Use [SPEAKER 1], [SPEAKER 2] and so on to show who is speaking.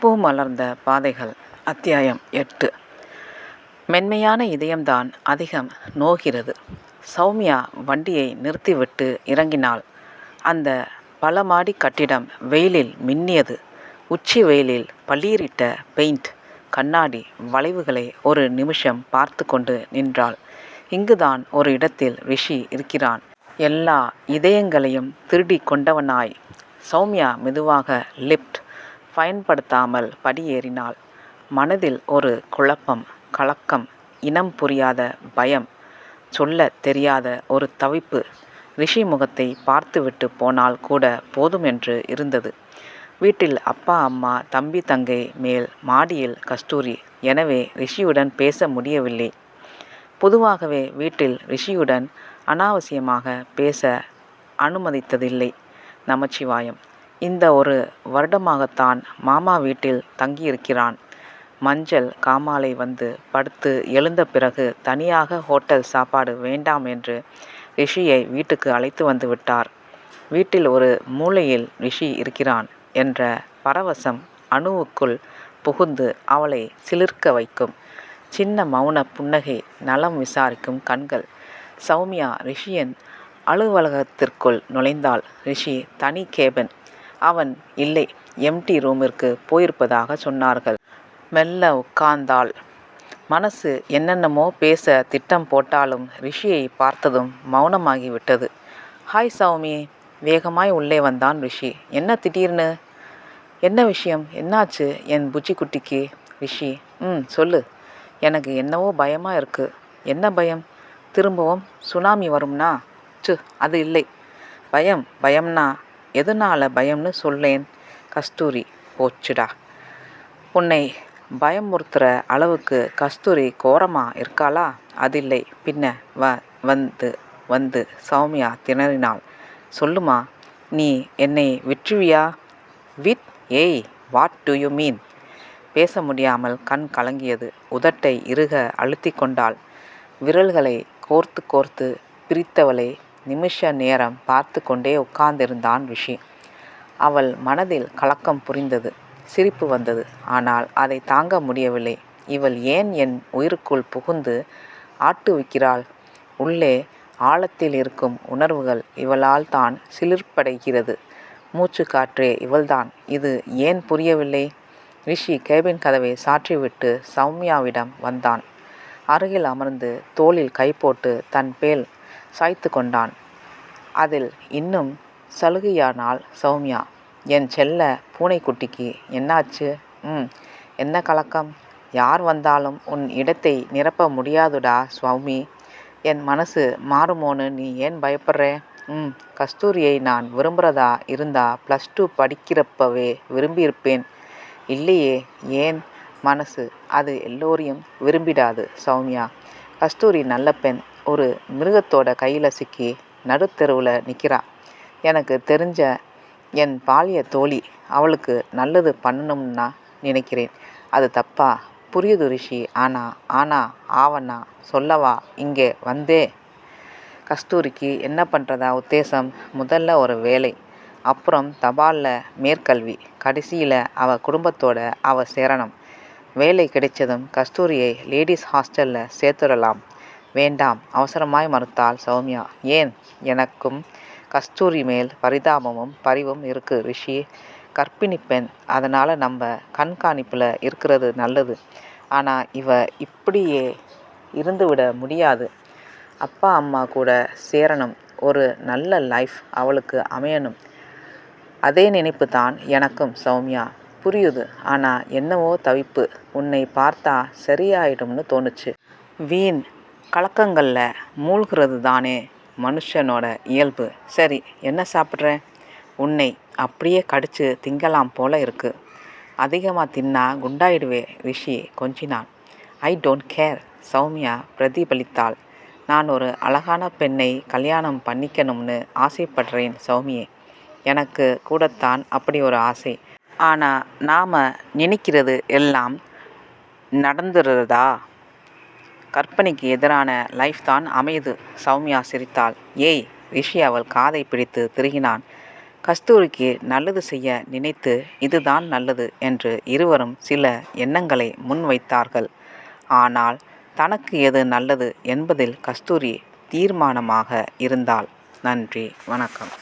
[SPEAKER 1] பூ மலர்ந்த பாதைகள். அத்தியாயம் எட்டு. மென்மையான இதயம்தான் அதிகம் நோகிறது. சௌமியா வண்டியை நிறுத்திவிட்டு இறங்கினாள். அந்த பல மாடி கட்டிடம் வெயிலில் மின்னியது. உச்சி வெயிலில் பளீரிட்ட பெயிண்ட். கண்ணாடி வளைவுகளை ஒரு நிமிஷம் பார்த்து கொண்டு நின்றாள். இங்குதான் ஒரு இடத்தில் ரிஷி இருக்கிறான். எல்லா இதயங்களையும் திருடி கொண்டவனாய். சௌமியா மெதுவாக லிப்ட் பயன்படுத்தாமல் படியேறினாள். மனதில் ஒரு குழப்பம் கலக்கம் இனம் புரியாத பயம் சொல்ல தெரியாத ஒரு தவிப்பு ரிஷி முகத்தை பார்த்துவிட்டு போனால் கூட போதுமென்று இருந்தது. வீட்டில் அப்பா அம்மா தம்பி தங்கை மேல் மாடியில் கஸ்தூரி. எனவே ரிஷியுடன் பேச முடியவில்லை. பொதுவாகவே வீட்டில் ரிஷியுடன் அனாவசியமாக பேச அனுமதித்ததில்லை. நமச்சிவாயம். இந்த ஒரு வருடமாகத்தான் மாமா வீட்டில் தங்கியிருக்கிறான். மஞ்சள் காமாலை வந்து படுத்து எழுந்த பிறகு தனியாக ஹோட்டல் சாப்பாடு வேண்டாம் என்று ரிஷியை வீட்டுக்கு அழைத்து வந்து விட்டார். வீட்டில் ஒரு மூலையில் ரிஷி இருக்கிறான் என்ற பரவசம் அணுவுக்குள் புகுந்து அவளை சிலிர்க்க வைக்கும். சின்ன மௌன புன்னகை நலம் விசாரிக்கும் கண்கள். சௌமியா ரிஷியின் அலுவலகத்திற்குள் நுழைந்தால் ரிஷி தனி கேபன் அவன் இல்லை. எம்டி ரூமிற்கு போயிருப்பதாக சொன்னார்கள். மெல்ல உட்கார்ந்தாள். மனசு என்னென்னமோ பேச திட்டம் போட்டாலும் ரிஷியை பார்த்ததும் மௌனமாகிவிட்டது. ஹாய் சௌமி வேகமாய் உள்ளே வந்தான் ரிஷி. என்ன திடீர்னு? என்ன விஷயம்? என்னாச்சு? என் புஜ்ஜி குட்டிக்கு ரிஷி ம் சொல்லு. எனக்கு என்னவோ பயமாக இருக்குது என்ன பயம்? திரும்பவும் சுனாமி வரும்னா? சு அது இல்லை. பயம் பயம்னா எதனால் பயம்னு சொல்லேன். கஸ்தூரி போச்சுடா. உன்னை பயமுறுத்துகிற அளவுக்கு கஸ்தூரி கோரமாக இருக்காளா? அதில்லை. பின்ன வ வந்து வந்து சௌமியா திணறினாள். சொல்லுமா நீ என்னை விற்றுவியா? வித் ஏய் வாட் டு யூ மீன்? பேச முடியாமல் கண் கலங்கியது. உதட்டை இறுக அழுத்தி கொண்டாள். விரல்களை கோர்த்து கோர்த்து பிரித்தவளை நிமிஷ நேரம் பார்த்து கொண்டே உட்கார்ந்திருந்தான் ரிஷி. அவள் மனதில் கலக்கம் புரிந்தது சிரிப்பு வந்தது. ஆனால் அதை தாங்க முடியவில்லை. இவள் ஏன் என் உயிருக்குள் புகுந்து ஆட்டுவிக்கிறாள் உள்ளே ஆழத்தில் இருக்கும் உணர்வுகள் இவளால் தான் சிலிர்ப்படைகிறது. மூச்சு காற்றே இவள்தான். இது ஏன் புரியவில்லை? ரிஷி கேபின் கதவை சாற்றிவிட்டு சௌமியாவிடம் வந்தான். அருகில் அமர்ந்து தோளில் கை போட்டு தன் பேல் சாய்த்து கொண்டான். அதில் இன்னும் சலுகையானால் சௌமியா என் செல்ல பூனைக்குட்டிக்கு என்னாச்சு? ம் என்ன கலக்கம்? யார் வந்தாலும் உன் இடத்தை நிரப்ப முடியாதுடா சுவாமி என் மனசு மாறுமோன்னு நீ ஏன் பயப்படுற? ம் கஸ்தூரியை நான் விரும்புகிறதா இருந்தா ப்ளஸ் டூ படிக்கிறப்பவே விரும்பியிருப்பேன். இல்லையே ஏன்? மனசு அது எல்லோரையும் விரும்பிடாது சௌமியா. கஸ்தூரி நல்ல பெண் ஒரு மிருகத்தோட கையில் சிக்கி நடுத்தெருவில் நிற்கிறா எனக்கு தெரிஞ்ச என் பாலிய தோழி அவளுக்கு நல்லது பண்ணணும்னா நினைக்கிறேன். அது தப்பா? புரியுது ரிஷி. ஆனா ஆனா ஆவண்ணா சொல்லவா? இங்கே வந்தே. கஸ்தூரிக்கு என்ன பண்ணுறதா உத்தேசம்? முதல்ல ஒரு வேலை. அப்புறம் தபாலில் மேற்கல்வி. கடைசியில் அவள் குடும்பத்தோட அவள் சேரணும். வேலை கிடைச்சதும் கஸ்தூரியை லேடிஸ் ஹாஸ்டலில் சேர்த்துடலாம். வேண்டாம் அவசரமாய் மறுத்தாள் சௌமியா. ஏன்? எனக்கும் கஸ்தூரி மேல் பரிதாபமும் பரிவும் இருக்கு ரிஷி. கர்ப்பிணி பெண். அதனால் நம்ம கண்காணிப்பில் இருக்கிறது நல்லது. ஆனால் இவ இப்படியே இருந்துவிட முடியாது. அப்பா அம்மா கூட சேரணும். ஒரு நல்ல லைஃப் அவளுக்கு அமையணும். அதே நினைப்பு தான் எனக்கும் சௌமியா. புரியுது. ஆனால் என்னவோ தவிப்பு. உன்னை பார்த்தா சரியாயிடும்னு தோணுச்சு. வீண் கலக்கங்களில் மூழ்கிறது தானே மனுஷனோட இயல்பு. சரி என்ன சாப்பிட்ற? உன்னை அப்படியே கடிச்சு திங்கலாம் போல இருக்கு. அதிகமாக தின்னா குண்டாயிடுவே ரிஷி கொஞ்சினான். ஐ டோன்ட் கேர் சௌமியா பிரதிபலித்தாள். நான் ஒரு அழகான பெண்ணை கல்யாணம் பண்ணிக்கணும்னு ஆசைப்படுறேன் சௌமியே. எனக்கு கூடத்தான் அப்படி ஒரு ஆசை. ஆனால் நாம் நினைக்கிறது எல்லாம் நடந்துடுறதா கற்பனைக்கு எதிரான லைஃப் தான் அமையுது சௌமியா சிரித்தாள். ஏய் ரிஷி அவள் காதை பிடித்து திருகினான். கஸ்தூரிக்கு நல்லது செய்ய நினைத்து இதுதான் நல்லது என்று இருவரும் சில எண்ணங்களை முன்வைத்தார்கள் ஆனால் தனக்கு எது நல்லது என்பதில் கஸ்தூரி தீர்மானமாக இருந்தாள். நன்றி வணக்கம்.